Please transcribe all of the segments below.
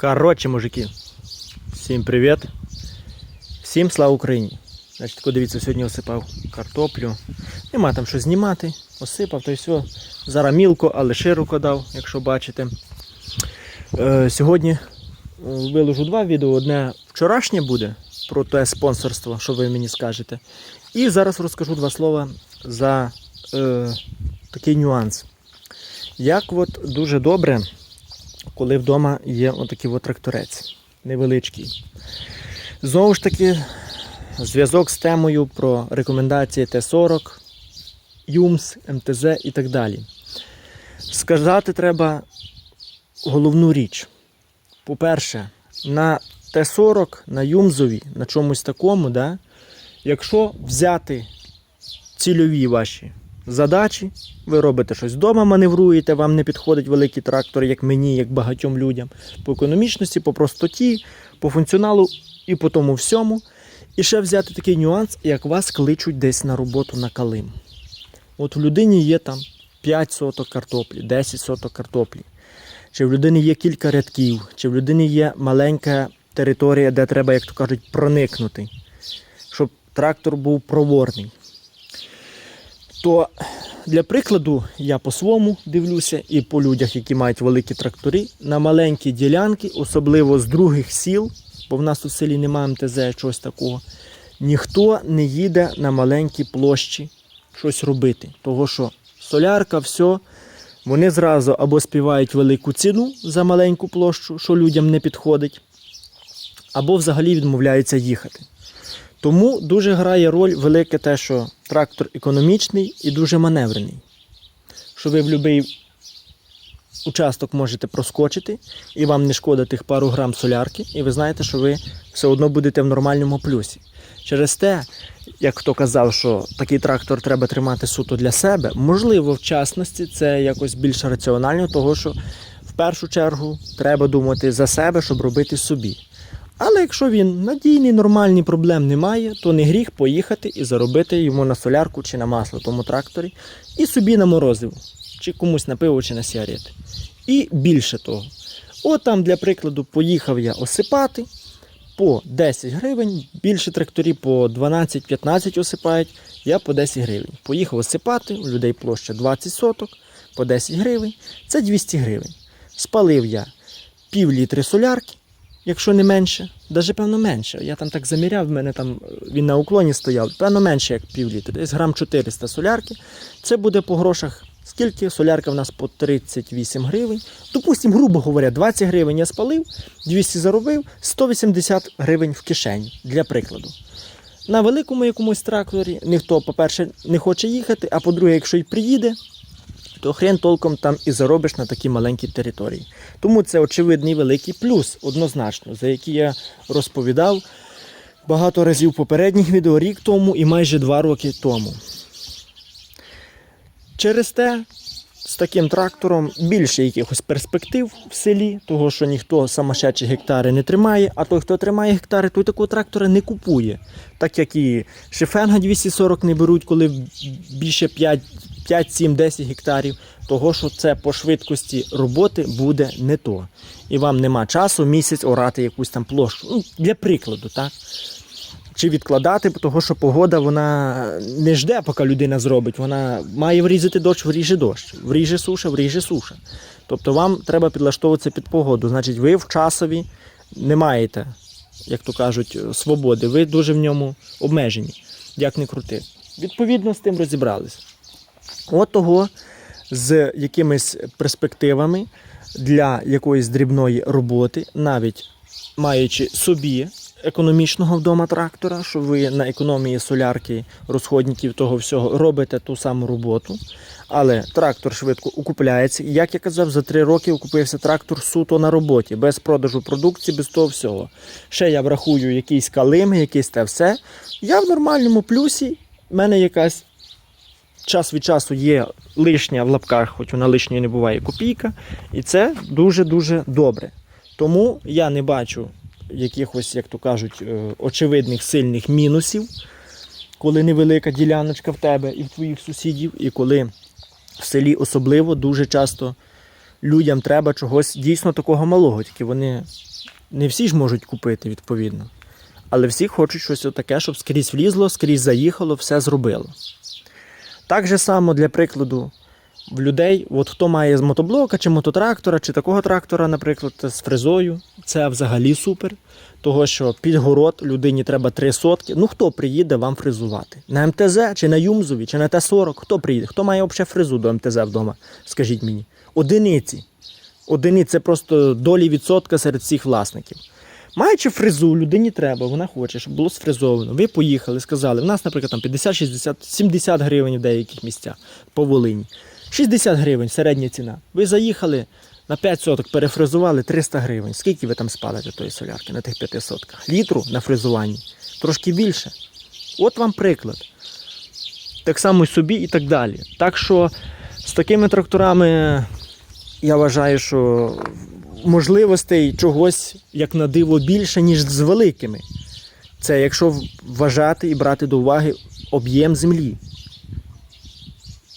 Коротше, мужики, всім привіт. Всім слава Україні. Значить, дивіться, сьогодні осипав картоплю. Нема там що знімати. Осипав, то й все. Зараз мілко, але широко дав, якщо бачите. Е, сьогодні е, виложу два відео. Одне вчорашнє буде про те спонсорство, що ви мені скажете. І зараз розкажу два слова за е, такий нюанс. Як от дуже добре, коли вдома є отакий от тракторець невеличкий. Знову ж таки, зв'язок з темою про рекомендації Т-40, ЮМС, МТЗ і так далі. Сказати треба головну річ. По-перше, на Т-40, на ЮМЗові, на чомусь такому, да, якщо взяти цільові ваші задачі, ви робите щось вдома, маневруєте, вам не підходить великий трактор, як мені, як багатьом людям, по економічності, по простоті, по функціоналу і по тому всьому. І ще взяти такий нюанс, як вас кличуть десь на роботу на калим. От в людині є там 5 соток картоплі, 10 соток картоплі. Чи в людини є кілька рядків, чи в людини є маленька територія, де треба, як то кажуть, проникнути, щоб трактор був проворний. То для прикладу я по своєму дивлюся і по людях, які мають великі трактори, на маленькі ділянки, особливо з других сіл, бо в нас у селі немає МТЗ, чогось такого, ніхто не їде на маленькі площі щось робити. Того що солярка, все, вони зразу або співають велику ціну за маленьку площу, що людям не підходить, або взагалі відмовляються їхати. Тому дуже грає роль велике те, що трактор економічний і дуже маневрений. Що ви в будь-який участок можете проскочити, і вам не шкода тих пару грам солярки, і ви знаєте, що ви все одно будете в нормальному плюсі. Через те, як хто казав, що такий трактор треба тримати суто для себе, можливо, в частності це якось більш раціонально, того що в першу чергу треба думати за себе, щоб робити собі. Але якщо він надійний, нормальний, проблем немає, то не гріх поїхати і заробити йому на солярку чи на масло тому тракторі, і собі на морозиво, чи комусь на пиво, чи на сигарети. І більше того. От там, для прикладу, поїхав я осипати по 10 гривень, більше тракторів по 12-15 осипають, я по 10 гривень. Поїхав осипати, у людей площа 20 соток, по 10 гривень, це 200 гривень. Спалив я пів літри солярки, якщо не менше, навіть певно менше. Я там так заміряв, в мене там він на уклоні стояв, певно менше, як пів літри, десь грам 400 солярки. Це буде по грошах. Скільки солярка в нас по 38 гривень. Допустимо, грубо говоря, 20 гривень я спалив, 200 заробив, 180 гривень в кишені, для прикладу. На великому якомусь тракторі ніхто, по-перше, не хоче їхати, а по-друге, якщо й приїде, то хрен толком там і заробиш на такій маленькій території. Тому це очевидний великий плюс, однозначно, за який я розповідав багато разів попередніх відео рік тому і майже два роки тому. Через те з таким трактором більше якихось перспектив в селі, того що ніхто самошечі гектари не тримає, а той, хто тримає гектари, той такого трактора не купує. Так як і Шефенга 240 не беруть, коли більше 5, 5 7, 10 гектарів, того що це по швидкості роботи буде не то. І вам нема часу місяць орати якусь там площу. Ну, для прикладу, так? чи відкладати, того що погода вона не жде, поки людина зробить. Вона має врізати дощ, вріже дощ, вріже суша, вріже суша. Тобто вам треба підлаштовуватися під погоду. Значить, ви в часові не маєте, як то кажуть, свободи. Ви дуже в ньому обмежені, як не крути. Відповідно, з тим розібрались. От того з якимись перспективами для якоїсь дрібної роботи, навіть маючи собі економічного вдома трактора, що ви на економії солярки, розходників того всього робите ту саму роботу. Але трактор швидко окупляється. Як я казав, за три роки окупився трактор суто на роботі, без продажу продукції, без того всього. Ще я врахую якісь калими, якісь те все. Я в нормальному плюсі. в мене якась час від часу є лишня в лапках, хоч вона лишньою не буває копійка. І це дуже-дуже добре. Тому я не бачу якихось, як то кажуть, е, очевидних сильних мінусів, коли невелика діляночка в тебе і в твоїх сусідів, і коли в селі особливо дуже часто людям треба чогось дійсно такого малого, тільки вони не всі ж можуть купити відповідно. Але всі хочуть щось таке, щоб скрізь влізло, скрізь заїхало, все зробило. Так же само, для прикладу, в людей, от хто має з мотоблока, чи мототрактора, чи такого трактора, наприклад, з фрезою, це взагалі супер. Того, що під город людині треба три сотки. Ну хто приїде вам фрезувати? На МТЗ, чи на Юмзові, чи на Т-40? Хто приїде? Хто має взагалі фрезу до МТЗ вдома? Скажіть мені. Одиниці. Одиниці це просто долі відсотка серед всіх власників. Маючи фрезу, людині треба, вона хоче, щоб було сфрезовано. Ви поїхали, сказали, в нас, наприклад, там 50, 60, 70 гривень в деяких місцях по Волині. 60 гривень середня ціна. Ви заїхали на 5 соток, перефрезували 300 гривень. Скільки ви там спалите тої солярки на тих 5 сотках? Літру на фрезуванні? Трошки більше. От вам приклад. Так само і собі і так далі. Так що з такими тракторами я вважаю, що можливостей чогось як на диво більше, ніж з великими. Це якщо вважати і брати до уваги об'єм землі.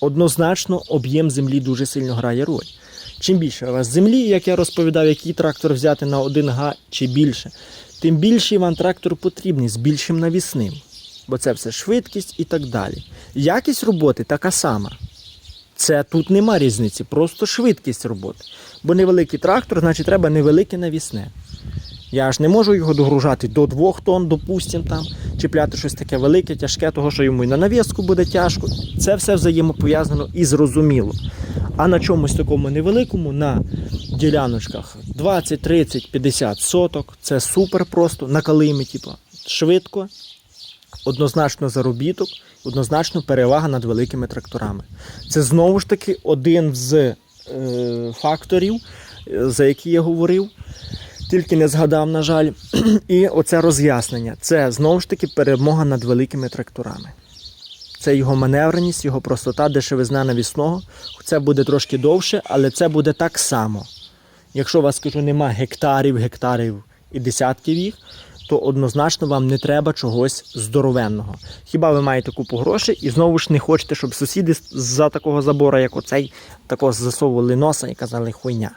Однозначно, об'єм землі дуже сильно грає роль. Чим більше у вас землі, як я розповідав, який трактор взяти на 1 га чи більше, тим більший вам трактор потрібний з більшим навісним. Бо це все швидкість і так далі. Якість роботи така сама. Це тут нема різниці, просто швидкість роботи. Бо невеликий трактор, значить треба невелике навісне. Я ж не можу його догружати до 2 тонн, допустим, там, чіпляти щось таке велике, тяжке, того, що йому і на навіску буде тяжко. Це все взаємопов'язано і зрозуміло. А на чомусь такому невеликому, на діляночках 20, 30, 50 соток, це супер просто, на калимі, типу, швидко, однозначно заробіток, однозначно перевага над великими тракторами. Це знову ж таки один з факторів, е, за які я говорив. Тільки не згадав, на жаль, і оце роз'яснення. Це знову ж таки перемога над великими тракторами. Це його маневреність, його простота, дешевизна навісного. Це буде трошки довше, але це буде так само. Якщо у вас кажу, нема гектарів, гектарів і десятків їх, то однозначно вам не треба чогось здоровенного. Хіба ви маєте купу грошей і знову ж не хочете, щоб сусіди за такого забора, як оцей, такого засовували носа і казали хуйня.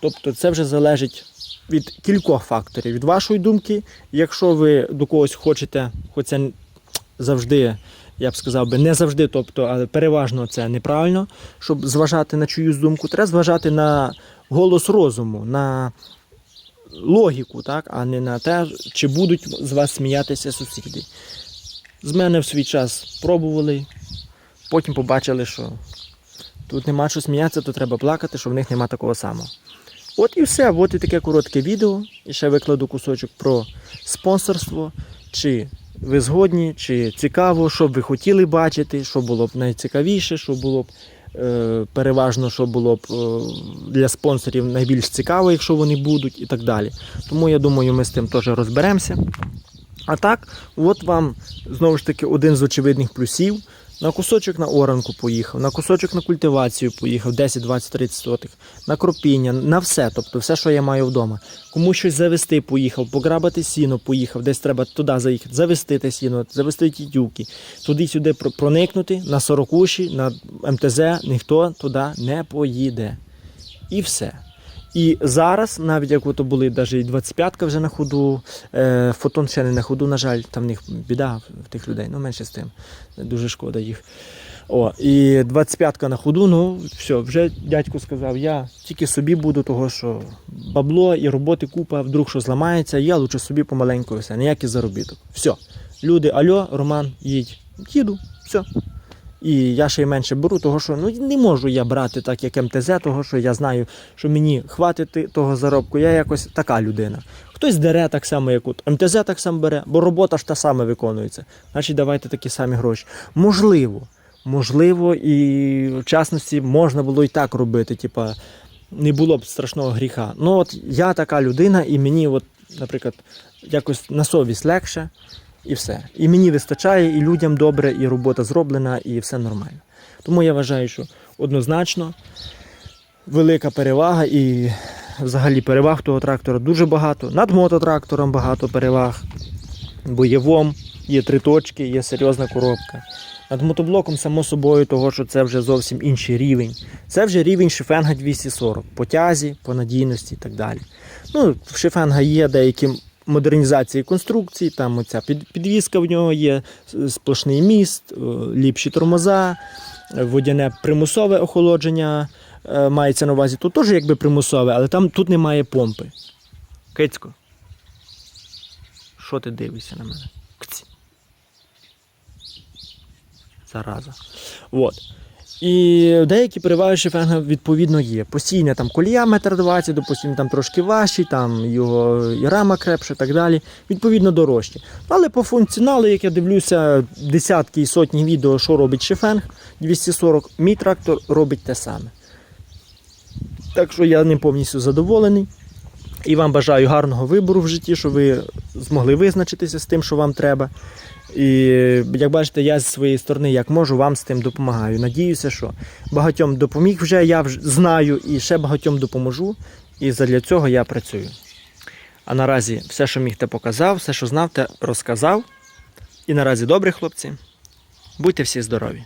Тобто це вже залежить від кількох факторів. Від вашої думки, якщо ви до когось хочете, хоч це завжди, я б сказав би, не завжди, тобто, але переважно це неправильно, щоб зважати на чиюсь думку, треба зважати на голос розуму, на логіку, так, а не на те, чи будуть з вас сміятися сусіди. З мене в свій час пробували, потім побачили, що тут нема що сміятися, то треба плакати, що в них нема такого самого. От і все, от і таке коротке відео. І ще викладу кусочок про спонсорство. Чи ви згодні, чи цікаво, що б ви хотіли бачити, що було б найцікавіше, що було б переважно, що було б е, для спонсорів найбільш цікаво, якщо вони будуть, і так далі. Тому я думаю, ми з тим теж розберемося. А так, от вам знову ж таки один з очевидних плюсів. На кусочок на оранку поїхав, на кусочок на культивацію поїхав, 10, 20, 30 сотих, на кропіння, на все, тобто все, що я маю вдома. Кому щось завести поїхав, пограбати сіно поїхав, десь треба туди заїхати, завести те сіно, завести ті тюки, туди-сюди про- проникнути, на сорокуші, на МТЗ ніхто туди не поїде. І все. І зараз, навіть як ото були навіть і 25-ка вже на ходу, е, фотон ще не на ходу, на жаль, там в них біда в тих людей, ну менше з тим. Дуже шкода їх. О, і 25-ка на ходу, ну все, вже дядько сказав, я тільки собі буду, того що бабло і роботи купа, вдруг що зламається, я лучше собі помаленьку все, ніякий заробіток. Все. Люди, альо, Роман, їдь. Їду, все. І я ще й менше беру, того що ну не можу я брати так, як МТЗ, того що я знаю, що мені хватить того заробку. Я якось така людина. Хтось дере так само, як от МТЗ так само бере, бо робота ж та сама виконується. Значить, давайте такі самі гроші. Можливо, можливо, і в частності можна було і так робити. Типа не було б страшного гріха. Ну от я така людина, і мені, от, наприклад, якось на совість легше. І все. І мені вистачає, і людям добре, і робота зроблена, і все нормально. Тому я вважаю, що однозначно велика перевага і взагалі переваг того трактора дуже багато. Над мототрактором багато переваг. Бо є три точки, є серйозна коробка. Над мотоблоком, само собою, того, що це вже зовсім інший рівень. Це вже рівень шифенга 240 по тязі, по надійності і так далі. Ну, шифенга є деякі модернізації конструкції, там оця підвізка в нього є, сплошний міст, е, ліпші тормоза, водяне примусове охолодження е, мається на увазі. Тут теж якби примусове, але там тут немає помпи. Кицько. Що ти дивишся на мене? Кць. Зараза. От. І деякі переваги шифенга відповідно є. Постійна там колія метр двадцять, допустимо, там трошки важчий, там його і рама крепша так далі. Відповідно дорожчі. Але по функціоналу, як я дивлюся, десятки і сотні відео, що робить шифенг 240, мій трактор робить те саме. Так що я ним повністю задоволений. І вам бажаю гарного вибору в житті, щоб ви змогли визначитися з тим, що вам треба. І як бачите, я з своєї сторони, як можу, вам з тим допомагаю. Надіюся, що багатьом допоміг вже, я вже знаю і ще багатьом допоможу. І задля цього я працюю. А наразі все, що міг, те показав, все, що знав, те розказав. І наразі добре, хлопці. Будьте всі здорові!